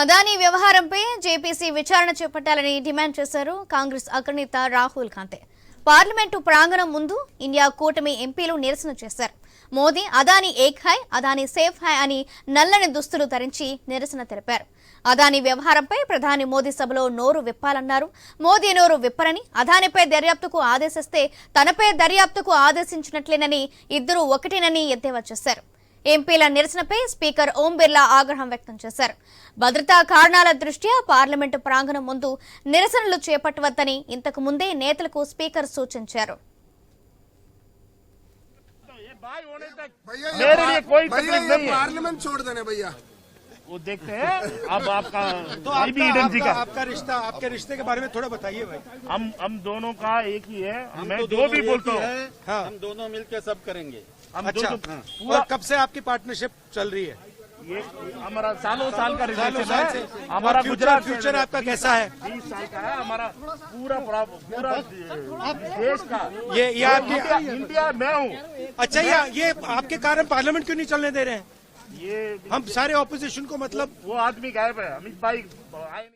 అదానీ వ్యవహారంపై జేపీసీ విచారణ చేపట్టాలని డిమాండ్ చేశారు కాంగ్రెస్ అగ్రనేత రాహుల్ గాంధీ. పార్లమెంటు ప్రాంగణం ముందు ఇండియా కూటమి ఎంపీలు నిరసన చేశారు. మోదీ అదానీ ఏక్ హై అదానీ సేఫ్ హై అని నల్లని దుస్తులు ధరించి నిరసన తెలిపారు. అదానీ వ్యవహారంపై ప్రధాని మోదీ సభలో నోరు విప్పాలన్నారు. మోదీ నోరు విప్పరని అదానిపై దర్యాప్తుకు ఆదేశిస్తే తనపై దర్యాప్తుకు ఆదేశించినట్లేనని ఇద్దరు ఒకటేనని ఎద్దేవా చేశారు. ఎంపీల నిరసనపై స్పీకర్ ఓం బిర్లా ఆగ్రహం వ్యక్తం చేశారు. భద్రతా కారణాల దృష్ట్యా పార్లమెంటు ప్రాంగణం ముందు నిరసనలు చేపట్టవద్దని ఇంతకు ముందే నేతలకు స్పీకర్ సూచించారు. పార్లమెంట్ చూడదనే భయ్యా. वो देखते हैं। अब आपका तो भाई भी आपका, ईडन जी आपका, का। आपका रिश्ता आपके रिश्ते के बारे में थोड़ा बताइए भाई। हम हम दोनों का एक ही है। मैं तो जो भी बोलता हूँ हाँ। हम दोनों मिलकर सब करेंगे। हम अच्छा। दोनों हाँ। पूरा और कब से आपकी पार्टनरशिप चल रही है? ये हमारा सालों साल का रिलेशन है। हमारा गुजरात फ्यूचर आपका कैसा है? बीस साल का है। हमारा पूरा पूरा देश का। ये ये आपकी इंडिया, मैं हूँ। अच्छा ये आपके कारण पार्लियामेंट क्यों नहीं चलने दे रहे हैं? ये हम सारे ऑपोजिशन को मतलब वो आदमी गायब है अमित भाई आए नहीं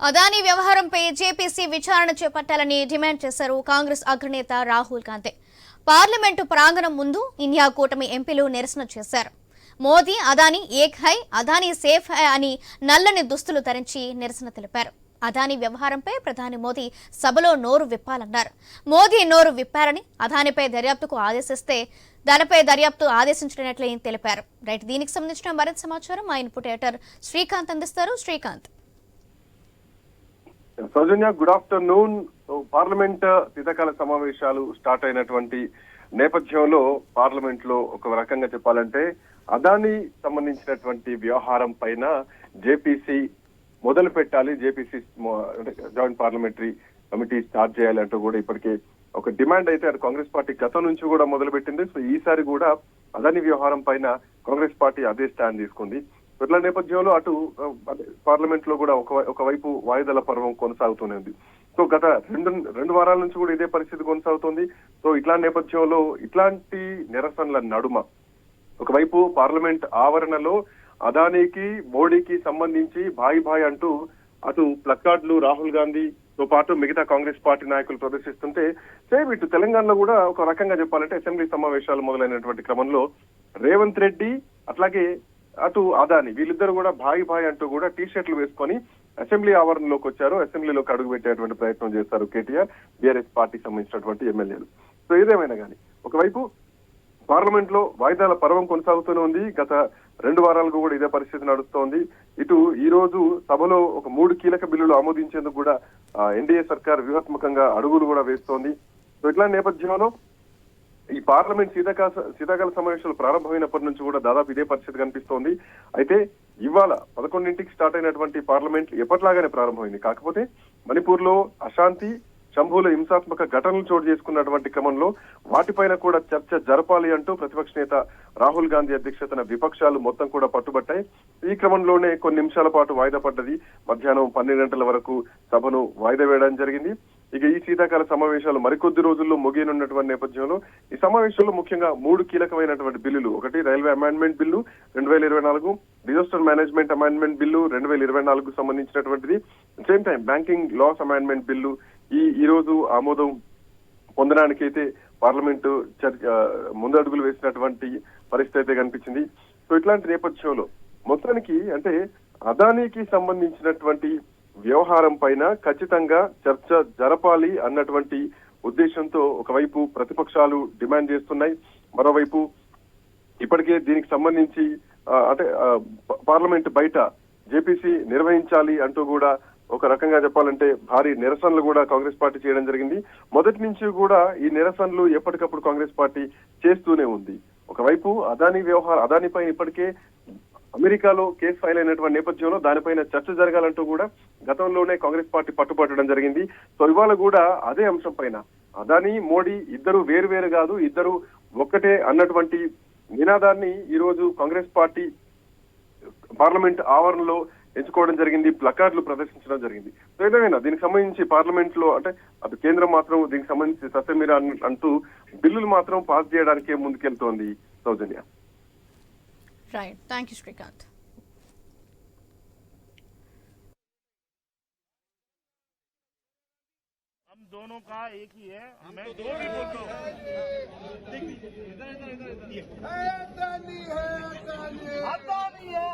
అదానీ వ్యవహారంపై జేపీసీ విచారణ చేపట్టాలని డిమాండ్ చేశారు కాంగ్రెస్ అగ్రనేత రాహుల్ గాంధీ పార్లమెంటు ప్రాంగణం ముందు ఇండియా కూటమి ఎంపీలు నిరసన చేశారు మోదీ అదానీ ఏక్ హై అదానీ సేఫ్ హై అని నల్లని దుస్తులు ధరించి నిరసన తెలిపారు అదానీ వ్యవహారంపై ప్రధాని మోదీ సభలో నోరు విప్పాలన్నారు. మోదీ నోరు విప్పారని అదానిపై దర్యాప్తుకు ఆదేశిస్తే దానిపై దర్యాప్తు ఆదేశించినట్లే తెలిపారు. రైట్ దీనికి సంబంధించిన మరింత సమాచారం మా ఇన్పుట్ ఎడిటర్ శ్రీకాంత్ అందిస్తారు. Srikanth. Soujanya good afternoon. Parliament శీతాకాల సమావేశాలు స్టార్ట్ అయినటువంటి నేపథ్యంలో పార్లమెంట్లో ఒక రకంగా చెప్పాలంటే అదాని సంబంధించినటువంటి వ్యవహారం పైన జేపీసీ మొదలు పెట్టాలి. JPC joint parliamentary committee start చేయాలి అంటూ కూడా ఇప్పటికే ఒక డిమాండ్ అయితే అది కాంగ్రెస్ పార్టీ గతం నుంచి కూడా మొదలు పెట్టింది. సో ఈసారి కూడా అదాని వ్యవహారం పైన కాంగ్రెస్ పార్టీ అదే స్టాండ్ తీసుకుంది. ఇట్లా నేపథ్యంలో అటు పార్లమెంట్లో కూడా ఒక ఒకవైపు వాయుదల పర్వం కొనసాగుతూనే ఉంది. సో గత రెండు రెండు వారాల నుంచి కూడా ఇదే పరిస్థితి కొనసాగుతుంది. సో ఇట్లాంటి నేపథ్యంలో ఇట్లాంటి నిరసనల నడుమ ఒకవైపు పార్లమెంట్ ఆవరణలో అదానీకి మోడీకి సంబంధించి బాయ్ భాయ్ అంటూ అటు ప్లకార్డులు రాహుల్ గాంధీ తో పాటు మిగతా కాంగ్రెస్ పార్టీ నాయకులు ప్రదర్శిస్తుంటే సేమ్ ఇటు తెలంగాణలో కూడా ఒక రకంగా చెప్పాలంటే అసెంబ్లీ సమావేశాలు మొదలైనటువంటి క్రమంలో రేవంత్ రెడ్డి అట్లాగే అటు అదాని వీళ్ళిద్దరు కూడా భాయ్ భాయ్ అంటూ కూడా టీ షర్ట్లు వేసుకొని అసెంబ్లీ ఆవరణలోకి వచ్చారు. అసెంబ్లీలోకి అడుగు పెట్టేటువంటి ప్రయత్నం చేస్తారు కేటీఆర్ బీఆర్ఎస్ పార్టీకి సంబంధించినటువంటి ఎమ్మెల్యేలు. సో ఏదేమైనా కానీ ఒకవైపు పార్లమెంట్లో వాయిదాల పర్వం కొనసాగుతూనే ఉంది. గత రెండు వారాలకు కూడా ఇదే పరిస్థితి నడుస్తోంది. ఇటు ఈ రోజు సభలో ఒక మూడు కీలక బిల్లులు ఆమోదించేందుకు కూడా ఎన్డీఏ సర్కార్ వ్యూహాత్మకంగా అడుగులు కూడా వేస్తోంది. సో ఇట్లాంటి నేపథ్యంలో ఈ పార్లమెంట్ శీతాకాల శీతాకాల సమావేశాలు ప్రారంభమైనప్పటి నుంచి కూడా దాదాపు ఇదే పరిస్థితి కనిపిస్తోంది. అయితే ఇవాళ పదకొండింటికి స్టార్ట్ అయినటువంటి పార్లమెంట్ ఎప్పటిలాగానే ప్రారంభమైంది. కాకపోతే మణిపూర్లో అశాంతి శంభులో హింసాత్మక ఘటనలు చోటు చేసుకున్నటువంటి క్రమంలో వాటిపైన కూడా చర్చ జరపాలి అంటూ ప్రతిపక్ష నేత రాహుల్ గాంధీ అధ్యక్షతన విపక్షాలు మొత్తం కూడా పట్టుబట్టాయి. ఈ క్రమంలోనే కొన్ని నిమిషాల పాటు వాయిదా పడ్డది. మధ్యాహ్నం పన్నెండు గంటల వరకు సభను వాయిదా వేయడం జరిగింది. ఇక ఈ శీతాకాల సమావేశాలు మరికొద్ది రోజుల్లో ముగియనున్నటువంటి నేపథ్యంలో ఈ సమావేశంలో ముఖ్యంగా మూడు కీలకమైనటువంటి బిల్లులు. ఒకటి రైల్వే అమెండ్మెంట్ బిల్లు రెండు వేల ఇరవై నాలుగు డిజాస్టర్ మేనేజ్మెంట్ అమెండ్మెంట్ బిల్లు రెండు వేల ఇరవై నాలుగు సంబంధించినటువంటిది. Same time banking laws amendment bill ఈ ఈ రోజు ఆమోదం పొందడానికి అయితే పార్లమెంటు చర్చ ముందడుగులు వేసినటువంటి పరిస్థితి అయితే కనిపించింది. సో ఇట్లాంటి నేపథ్యంలో మొత్తానికి అంటే అదానీకి సంబంధించినటువంటి వ్యవహారం పైన ఖచ్చితంగా చర్చ జరపాలి అన్నటువంటి ఉద్దేశంతో ఒకవైపు ప్రతిపక్షాలు డిమాండ్ చేస్తున్నాయి. మరోవైపు ఇప్పటికే దీనికి సంబంధించి అంటే పార్లమెంట్ బయట జేపీసీ నిర్వహించాలి అంటూ కూడా ఒక రకంగా చెప్పాలంటే భారీ నిరసనలు కూడా కాంగ్రెస్ పార్టీ చేయడం జరిగింది. మొదటి నుంచి కూడా ఈ నిరసనలు ఎప్పటికప్పుడు కాంగ్రెస్ పార్టీ చేస్తూనే ఉంది. ఒకవైపు అదానీ వ్యవహారం అదానీ పైన ఇప్పటికే అమెరికాలో కేసు ఫైల్ అయినటువంటి నేపథ్యంలో దానిపైన చర్చ జరగాలంటూ కూడా గతంలోనే కాంగ్రెస్ పార్టీ పట్టుపట్టడం జరిగింది. సో ఇవాళ కూడా అదే అంశం పైన అదానీ మోడీ ఇద్దరు వేరు వేరు కాదు ఇద్దరు ఒక్కటే అన్నటువంటి నినాదాన్ని ఈ రోజు కాంగ్రెస్ పార్టీ పార్లమెంట్ ఆవరణలో ఎంచుకోవడం జరిగింది ప్లకార్డులు ప్రదర్శించడం జరిగింది. సో ఏదైనా దీనికి సంబంధించి పార్లమెంట్లో అంటే అటు కేంద్రం మాత్రం దీనికి సంబంధించి సత్యమీర అంటూ బిల్లులు మాత్రం పాస్ చేయడానికే ముందుకెళ్తోంది సౌజన్య. థ్యాంక్ యూ శ్రీకాంత్ दोनों का एक ही है। मैं दो भी बोलता हूँ। अदानी है अदानी है